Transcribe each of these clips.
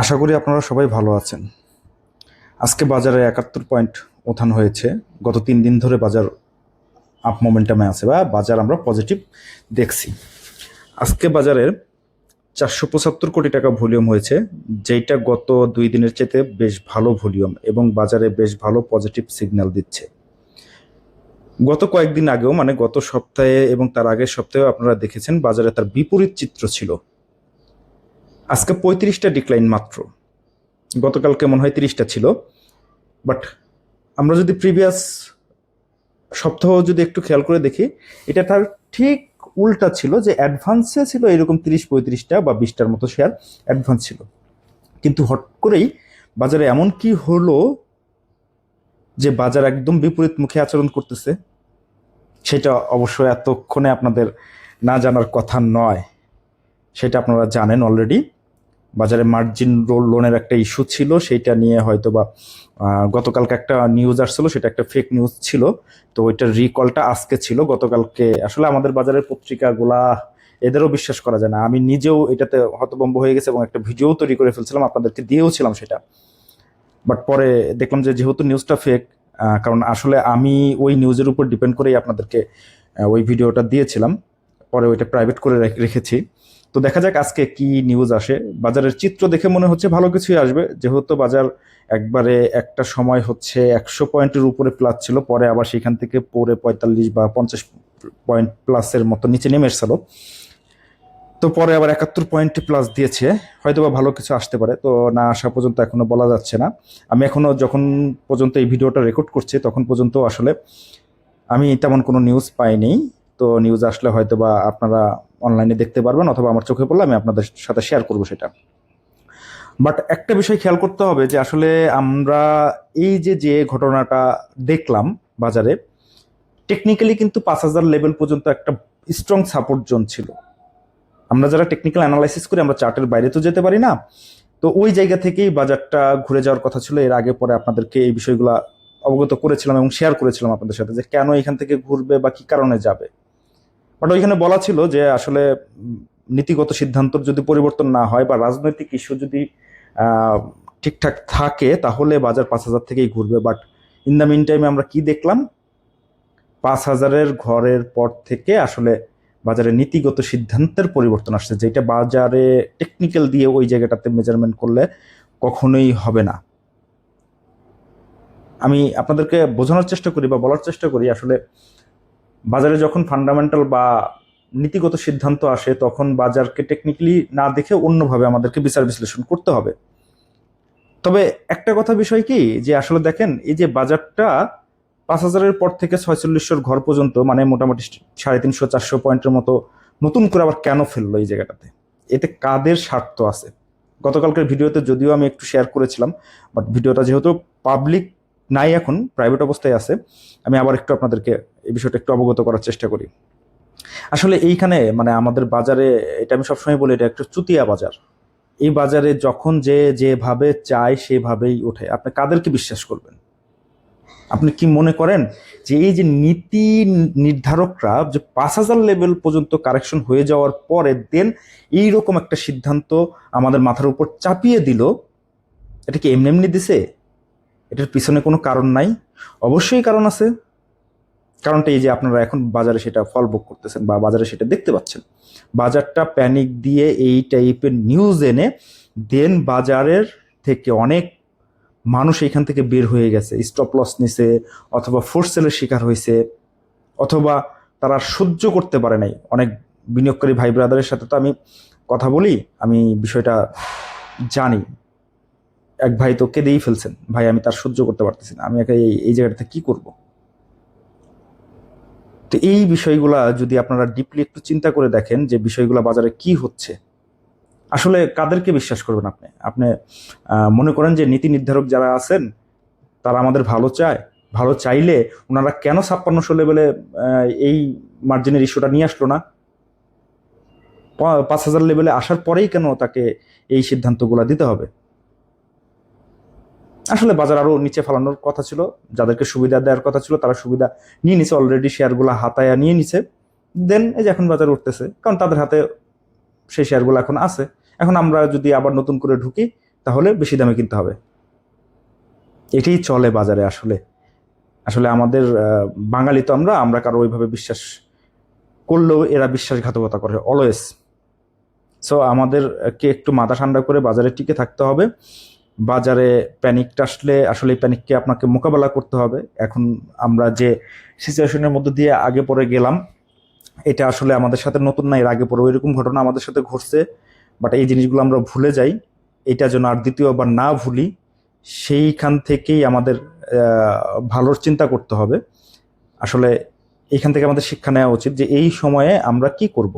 আশা করি আপনারা সবাই ভালো আছেন। আজকে বাজারে একাত্তর পয়েন্ট ওঠান হয়েছে। গত তিন দিন ধরে বাজার আপ মোমেন্টামে আছে বা বাজার আমরা পজিটিভ দেখছি। আজকে বাজারের চারশো পঁচাত্তর কোটি টাকা ভলিউম হয়েছে যেটা গত দুই দিনের চেতে বেশ ভালো ভলিউম এবং বাজারে বেশ ভালো পজিটিভ সিগন্যাল দিচ্ছে। গত কয়েকদিন আগেও মানে গত সপ্তাহে এবং তার আগের সপ্তাহেও আপনারা দেখেছেন, বাজারে তার বিপরীত চিত্র ছিল। আজকে পঁয়ত্রিশটা ডিক্লাইন মাত্র। গতকালকে মনে হয় তিরিশটা ছিল। বাট আমরা যদি প্রিভিয়াস সপ্তাহ যদি একটু খেয়াল করে দেখি, এটা তার ঠিক উল্টা ছিল যে অ্যাডভান্সে ছিল এরকম তিরিশ, পঁয়ত্রিশটা বা বিশটার মতো শেয়ার অ্যাডভান্স ছিল। কিন্তু হট করেই বাজারে এমন কি হলো যে বাজার একদম বিপরীত মুখে আচরণ করতেছে, সেটা অবশ্যই এতক্ষণে আপনাদের না জানার কথা নয়। সেটা আপনারা জানেন অলরেডি বাজারে মার্জিন রোল লোনের একটা ইস্যু ছিল, সেইটা নিয়ে হয়তো বা গতকালকে একটা নিউজ আসছিল, সেটা একটা ফেক নিউজ ছিল। তো ওইটার রিকলটা আজকে ছিল, গতকালকে। আসলে আমাদের বাজারের পত্রিকাগুলা, এদেরও বিশ্বাস করা যায় না। আমি নিজেও এটাতে হতভম্ব হয়ে গেছে এবং একটা ভিডিও তৈরি করে ফেলছিলাম, আপনাদেরকে দিয়েও ছিলাম সেটা। বাট পরে দেখলাম যে যেহেতু নিউজটা ফেক কারণ আসলে আমি ওই নিউজের উপর ডিপেন্ড করেই আপনাদেরকে ওই ভিডিওটা দিয়েছিলাম। পরে ওইটা প্রাইভেট করে রেখ- রেখেছি। তো দেখা যাক আজকে কি নিউজ আসে। বাজারের চিত্র দেখে মনে হচ্ছে ভালো কিছুই আসবে। যেহেতু বাজার একবারে একটা সময় হচ্ছে একশো পয়েন্টের উপরে প্লাস ছিল, পরে আবার সেখান থেকে পরে পঁয়তাল্লিশ বা পঞ্চাশ পয়েন্ট প্লাসের মতো নিচে নেমে এসেছিল। তো পরে আবার একাত্তর পয়েন্ট প্লাস দিয়েছে। হয়তো বা ভালো কিছু আসতে পারে, তো না আসা পর্যন্ত এখনও বলা যাচ্ছে না। আমি এখনও যখন পর্যন্ত এই ভিডিওটা রেকর্ড করছি, তখন পর্যন্ত আসলে আমি তেমন কোনো নিউজ পাইনি। তো নিউজ আসলে হয়তো বা আপনারা অনলাইনে দেখতে পারবেন অথবা আমার চোখে পড়লে আমি আপনাদের সাথে শেয়ার করব সেটা। বাট একটা বিষয় খেয়াল করতে হবে যে আসলে আমরা এই যে যে ঘটনাটা দেখলাম বাজারে টেকনিক্যালি কিন্তু পাঁচ হাজার লেভেল পর্যন্ত একটা স্ট্রং সাপোর্ট জোন ছিল। আমরা যারা টেকনিক্যাল অ্যানালাইসিস করি, আমরা চার্টের বাইরে তো যেতে পারি না। তো ওই জায়গা থেকেই বাজারটা ঘুরে যাওয়ার কথা ছিল। এর আগে পরে আপনাদেরকে এই বিষয়গুলো অবগত করেছিলাম এবং শেয়ার করেছিলাম আপনাদের সাথে যে কেন এখান থেকে ঘুরবে বা কি কারণে যাবে। বাট ওইখানে বলা ছিল যে আসলে নীতিগত সিদ্ধান্তর যদি পরিবর্তন না হয় বা রাজনৈতিক ইস্যু যদি ঠিকঠাক থাকে, তাহলে বাজার পাঁচ হাজার থেকেই ঘুরবে। বাট ইন দ্য মিন টাইমে আমরা কি দেখলাম? পাঁচ হাজারের ঘরের পর থেকে আসলে বাজারে নীতিগত সিদ্ধান্তের পরিবর্তন আসছে, যেটা বাজারে টেকনিক্যাল দিয়ে ওই জায়গাটাতে মেজারমেন্ট করলে কখনোই হবে না। আমি আপনাদেরকে বোঝানোর চেষ্টা করি বা বলার চেষ্টা করি, আসলে বাজারে যখন ফান্ডামেন্টাল বা নীতিগত সিদ্ধান্ত আসে, তখন বাজারকে টেকনিক্যালি না দেখে অন্যভাবে আমাদেরকে বিচার বিশ্লেষণ করতে হবে। তবে একটা কথা বিষয় কি, যে আসলে দেখেন, এই যে বাজারটা পাঁচ হাজারের পর থেকে ছয়চল্লিশশোর ঘর পর্যন্ত মানে মোটামুটি সাড়ে তিনশো, চারশো পয়েন্টের মতো নতুন করে আবার কেন ফেলল এই জায়গাটাতে? এতে কাদের স্বার্থ আছে? গতকালকের ভিডিওতে যদিও আমি একটু শেয়ার করেছিলাম বাট ভিডিওটা যেহেতু পাবলিক নাই এখন প্রাইভেট অবস্থায় আছে, আমি আবার একটু আপনাদেরকে এই বিষয়টা একটু অবগত করার চেষ্টা করি। আসলে এইখানে মানে আমাদের বাজারে, এটা আমি সবসময় বলি, এটা একটা চুতিয়া বাজার। এই বাজারে যখন যে যেভাবে চায় সেভাবেই ওঠে। আপনি কাদেরকে বিশ্বাস করবেন? আপনি কি মনে করেন যে এই যে নীতি নির্ধারকরা যে পাঁচ হাজার লেভেল পর্যন্ত কারেকশন হয়ে যাওয়ার পরে দেন এইরকম একটা সিদ্ধান্ত আমাদের মাথার উপর চাপিয়ে দিল, এটা কি এমনি এমনি দিছে? এটার পিছনে কোনো কারণ নাই? অবশ্যই কারণ আছে। কারণটা এই যে আপনারা এখন বাজারে সেটা ফল ভোগ করতেছেন বা বাজারে সেটা দেখতে পাচ্ছেন। বাজারটা প্যানিক দিয়ে এই টাইপের নিউজ এনে দেন বাজারের থেকে অনেক মানুষ এখান থেকে বের হয়ে গেছে। স্টপ লস নিছে অথবা ফোর্স সেলের শিকার হয়েছে অথবা তারা সহ্য করতে পারে নাই। অনেক বিনিয়োগকারী ভাই ব্রাদারের সাথে তো আমি কথা বলি, আমি বিষয়টা জানি। এক ভাই তো কেঁদেই ফেলছেন, ভাই আমি তার সহ্য করতে পারতেছি না। আমি একা এই জায়গাটাতে কী করব? তো এই বিষয়গুলা যদি আপনারা ডিপলি একটু চিন্তা করে দেখেন যে বিষয়গুলো বাজারে কি হচ্ছে, আসলে কাদেরকে বিশ্বাস করবেন আপনি? আপনি মনে করেন যে নীতি নির্ধারক যারা আছেন, তারা আমাদের ভালো চায়, ভালো চাইলে ওনারা কেন ছাপ্পান্নশো লেভেলে এই মার্জিনের ইস্যুটা নিয়ে আসলো না? পাঁচ হাজার লেভেলে আসার পরেই কেন তাকে এই সিদ্ধান্তগুলো দিতে হবে? আসলে বাজার আরও নিচে ফেলানোর কথা ছিল, যাদেরকে সুবিধা দেওয়ার কথা ছিল, তারা সুবিধা নিয়ে নিছে অলরেডি শেয়ারগুলো হাতায়া নিয়ে নিছে। দেন এই যে এখন বাজার উঠতেছে, কারণ তাদের হাতে সেই শেয়ারগুলো এখন আছে। এখন আমরা যদি আবার নতুন করে ঢুকি, তাহলে বেশি দামে কিনতে হবে। এটাই চলে বাজারে আসলে। আসলে আমাদের বাঙালি তো আমরা আমরা কারও ওইভাবে বিশ্বাস করলেও এরা বিশ্বাসঘাতকতা করে অলওয়েজ সো আমাদেরকে একটু মাথা ঠান্ডা করে বাজারে টিকে থাকতে হবে। বাজারে প্যানিকটা আসলে আসলে এই প্যানিককে আপনাকে মোকাবেলা করতে হবে। এখন আমরা যে সিচুয়েশনের মধ্যে দিয়ে আগে পরে গেলাম, এটা আসলে আমাদের সাথে নতুন না, এর আগে পরে ওইরকম ঘটনা আমাদের সাথে ঘটছে। বাট এই জিনিসগুলো আমরা ভুলে যাই, এটা যেন আর দ্বিতীয়বার না ভুলি, সেইখান থেকেই আমাদের ভালোর চিন্তা করতে হবে। আসলে এইখান থেকে আমাদের শিক্ষা নেওয়া উচিত যে এই সময়ে আমরা কি করব।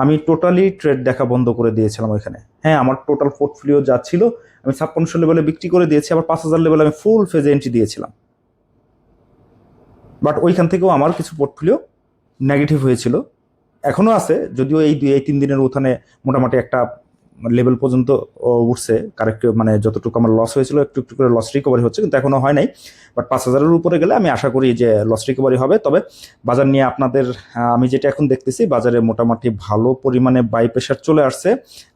আমি টোটালি ট্রেড দেখা বন্ধ করে দিয়েছিলাম ওইখানে। হ্যাঁ আমার টোটাল পোর্টফোলিও যা ছিল, আমি ছাপ্পান্নশো লেভেলে বিক্রি করে দিয়েছি, আবার পাঁচ হাজার লেভেলে আমি ফুল ফেজে এন্ট্রি দিয়েছিলাম। বাট ওইখান থেকেও আমার কিছু পোর্টফোলিও নেগেটিভ হয়েছিল। এখনও আছে, যদিও এই দুই, এই তিন দিনের উত্থানে মোটামুটি একটা লেভেল পর্যন্ত ও, উঠছে। কারেক্ট মানে যতটুকু আমার লস হয়েছিল একটু একটু করে লস রিকভারি হচ্ছে কিন্তু এখনও হয় নাই। বাট পাঁচ হাজারের উপরে গেলে আমি আশা করি যে লস রিকভারি হবে। তবে বাজার নিয়ে আপনাদের আমি যেটা এখন দেখতেছি বাজারে মোটামুটি ভালো পরিমাণে বাই প্রেশার চলে আসছে।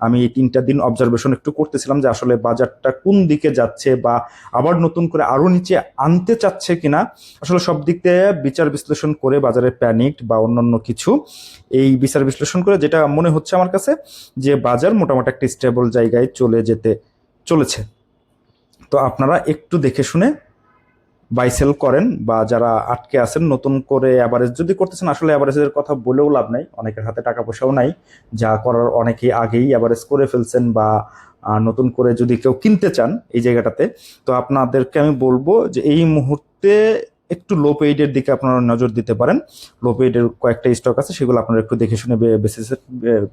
আমি তিনটা দিন অবজারভেশন একটু করতেছিলাম যে আসলে বাজারটা কোন দিকে যাচ্ছে বা আবার নতুন করে আরও নিচে আনতে চাচ্ছে কিনা। আসলে সব দিক থেকে বিচার বিশ্লেষণ করে বাজারে প্যানিক বা অন্যান্য কিছু এই বিচার বিশ্লেষণ করে যেটা মনে হচ্ছে আমার কাছে যে বাজার মোটামুটি একটা স্টেবল জায়গায় চলে যেতে চলেছে তো আপনারা একটু দেখে শুনে বাই সেল করেন বা যারা আটকে আছেন নতুন করে অ্যাভারেজ যদি করতেছেন আসলে অ্যাভারেজের কথা বলেও লাভ নাই অনেকের হাতে টাকা পয়সাও নাই যা করার অনেকেই আগেই অ্যাভারেজ করে ফেলছেন বা নতুন করে যদি কেউ কিনতে চান এই জায়গাটাতে তো আপনাদেরকে আমি বলব যে এই মুহূর্তে একটু লো পেইডের দিকে আপনারা নজর দিতে পারেন লো পেইডের কয়েকটা স্টক আছে সেগুলো আপনারা একটু দেখে শুনে বে- বেছে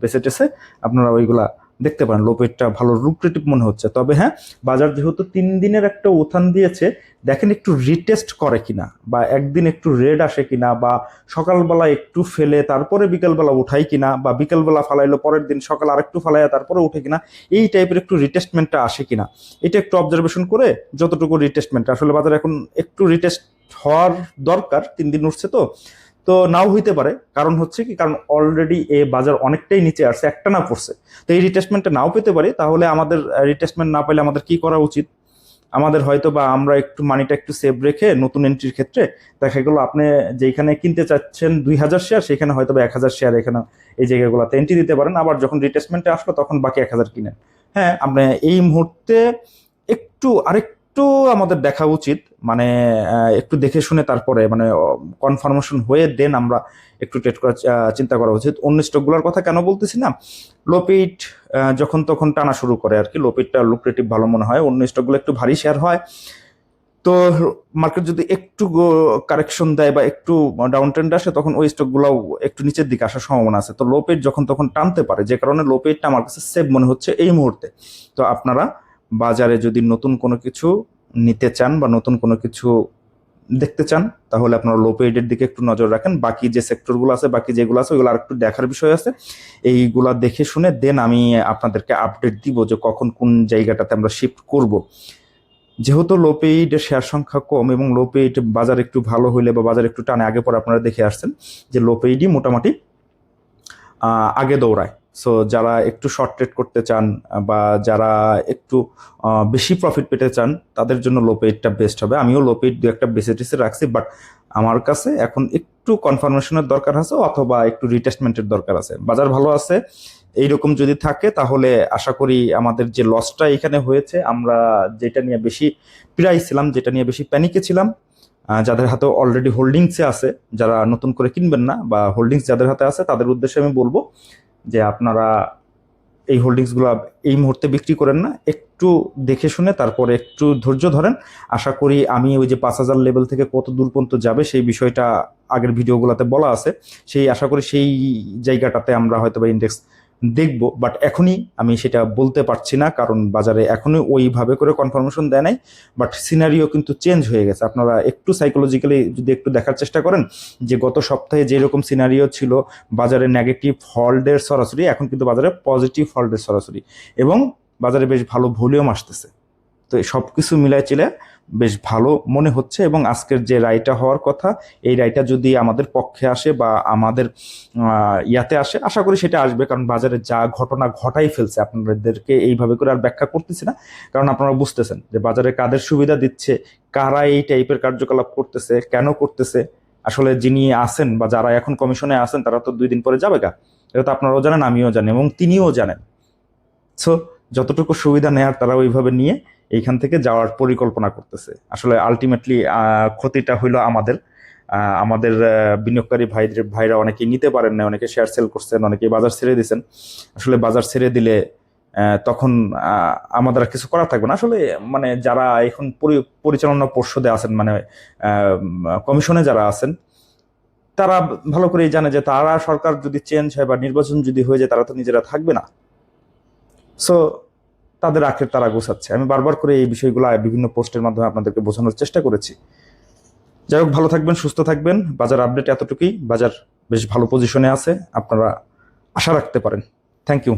বেছে আপনারা ওইগুলা দেখতে পারেন লো পেইডটা ভালো লুক্রেটিভ মনে হচ্ছে। তবে হ্যাঁ বাজার যেহেতু তিন দিনের একটা উত্থান দিয়েছে, দেখেন একটু রিটেস্ট করে কিনা, বা একদিন একটু রেড আসে কিনা, বা সকালবেলা একটু ফেলে, তারপরে বিকেলবেলা উঠাই কিনা, বা বিকেলবেলা ফালাইলো, পরের দিন সকাল আরেকটু ফালাইয়া তারপরে উঠে কিনা, এই টাইপের একটু রিটেস্টমেন্টটা আসে কিনা। এটা একটু অবজারভেশন করে যতটুকু রিটেস্টমেন্ট আসলে বাজার এখন একটু রিটেস্ট হওয়ার দরকার, তিন দিন উঠছে তো তো নাও হইতে পারে। কারণ হচ্ছে কি, কারণ অলরেডি এ বাজার অনেকটাই নিচে আসছে, একটা না পড়ছে। তো এই রিটেস্টমেন্টটা নাও পেতে পারি, তাহলে আমাদের রিটেস্টমেন্ট না পেলে আমাদের কি করা উচিত? আমাদের হয়তো বা আমরা একটু মানিটা একটু সেভ রেখে নতুন এন্ট্রির ক্ষেত্রে দেখা গেলো আপনি যেখানে কিনতে চাচ্ছেন দুই হাজার শেয়ার সেখানে হয়তো বা এক হাজার শেয়ার এখানে এই জায়গাগুলোতে এন্ট্রি দিতে পারেন। আবার যখন রিটেস্টমেন্টে আসলো, তখন বাকি এক হাজার কিনেন। হ্যাঁ আপনি এই মুহূর্তে একটু আরেকটু আমাদের দেখা উচিত মানে একটু দেখে শুনে তারপরে মানে কনফার্মেশন হয়ে দেন আমরা একটু ট্রেড করার চিন্তা করা উচিত। অন্য স্টকগুলোর কথা কেন বলতেছি না? লোপিট যখন তখন টানা শুরু করে আর কি লোপিটটা লুক্রেটিভ ভালো মনে হয়, অন্য স্টকগুলো একটু ভারী শেয়ার হয়। তো মার্কেট যদি একটু কারেকশন দেয় বা একটু ডাউন ট্রেন্ড আসে, তখন ওই স্টকগুলোও একটু নিচের দিকে আসার সম্ভাবনা আছে। তো লোপেট যখন তখন টানতে পারে, যে কারণে লোপেটটা আমার কাছে সেভ মনে হচ্ছে এই মুহূর্তে। তো আপনারা বাজারে যদি নতুন কোনো কিছু নিতে চান বা নতুন কোনো কিছু দেখতে চান, তাহলে আপনারা লো পেইডের দিকে একটু নজর রাখেন। বাকি যে সেক্টরগুলো আছে, বাকি যেগুলো আছে ওগুলো আর একটু দেখার বিষয় আছে। এইগুলা দেখে শুনে দেন আমি আপনাদেরকে আপডেট দিব যে কখন কোন জায়গাটাতে আমরা শিফট করব। যেহেতু লো পেইডের শেয়ার সংখ্যা কম এবং লো পেইড বাজার একটু ভালো হইলে বা বাজার একটু টানে, আগে পরে আপনারা দেখে আসছেন যে লো পেইডই মোটামুটি আগে দৌড়ায়। সো যারা একটু শর্ট ট্রেড করতে চান বা যারা একটু বেশি প্রফিট পেতে চান, তাদের জন্য লো পেইডটা বেস্ট হবে। আমিও লো পেইড দু একটা বেছে টেসে রাখছি বাট আমার কাছে এখন একটু কনফার্মেশনের দরকার আছে, অথবা একটু রিটেস্টমেন্টের দরকার আছে। বাজার ভালো আছে, এইরকম যদি থাকে, তাহলে আশা করি আমাদের যে লসটা এখানে হয়েছে, আমরা যেটা নিয়ে বেশি প্রায় ছিলাম, যেটা নিয়ে বেশি প্যানিকে ছিলাম যাদের হাতে অলরেডি হোল্ডিংসে আছে, যারা নতুন করে কিনবেন না, বা হোল্ডিংস যাদের হাতে আছে, তাদের উদ্দেশ্যে আমি বলব যে আপনারা এই হোল্ডিংসগুলো এই মুহূর্তে বিক্রি করেন না, একটু দেখে শুনে তারপর একটু ধৈর্য ধরেন। আশা করি আমি ওই যে পাঁচ হাজার লেভেল থেকে কত দূর পর্যন্ত যাবে সেই বিষয়টা আগের ভিডিওগুলোতে বলা আছে। সেই আশা করি সেই জায়গাটাতে আমরা হয়তো বা ইন্ডেক্স দেখব বাট এখনই আমি সেটা বলতে পারছি না, কারণ বাজারে এখনই ওইভাবে করে কনফার্মেশন দেয় নাই বাট সিনারিও কিন্তু চেঞ্জ হয়ে গেছে। আপনারা একটু সাইকোলজিক্যালি যদি একটু দেখার চেষ্টা করেন, যে গত সপ্তাহে যেরকম সিনারিও ছিল, বাজারে নেগেটিভ হল্ডের সরাসরি, এখন কিন্তু বাজারে পজিটিভ হল্ডের সরাসরি, এবং বাজারে বেশ ভালো ভলিউম আসতেছে। তো সব কিছু মিলাই চিলে বেশ ভালো মনে হচ্ছে এবং আজকের যে রায়টা হওয়ার কথা, এই রায়টা যদি আমাদের পক্ষে আসে বা আমাদের ইয়াতে আসে, আশা করি সেটা আসবে। কারণ বাজারে যা ঘটনা ঘটাই ফেলছে, আপনাদেরকে এইভাবে করে আর ব্যাখ্যা করতেছি না। কারণ আপনারা বুঝতেছেন যে বাজারে কাদের সুবিধা দিচ্ছে, কারা এই টাইপের কার্যকলাপ করতেছে, কেন করতেছে। আসলে যিনি আছেন বা যারা এখন কমিশনে আছেন, তারা তো দুই দিন পরে যাবে গা। এটা তো আপনারাও জানেন, আমিও জানি এবং তিনিও জানেন। সো যতটুকু সুবিধা নেয়ার তারা ওইভাবে নিয়ে এইখান থেকে যাওয়ার পরিকল্পনা করতেছে। আসলে আলটিমেটলি ক্ষতিটা হইল আমাদের। আমাদের বিনিয়োগকারী ভাই ভাইরা অনেকেই নিতে পারেন না অনেকে শেয়ার সেল করছেন, অনেকেই বাজার ছেড়ে দিয়েছেন আসলে বাজার ছেড়ে দিলে তখন আমাদের আর কিছু করার থাকবে না। আসলে মানে যারা এখন পরিচালনা পর্ষদে আছেন মানে কমিশনে যারা আছেন, তারা ভালো করেই জানে যে তারা সরকার যদি চেঞ্জ হয় বা নির্বাচন যদি হয়ে যায়, তারা তো নিজেরা থাকবে না। সো তাদের আখের তারা গোছাচ্ছে। আমি বারবার করে এই বিষয়গুলো বিভিন্ন পোস্টের মাধ্যমে আপনাদেরকে বোঝানোর চেষ্টা করেছি। যাই হোক, ভালো থাকবেন, সুস্থ থাকবেন। বাজার আপডেট এতটুকুই। বাজার বেশ ভালো পজিশনে আছে। আপনারা আশা রাখতে পারেন। Thank you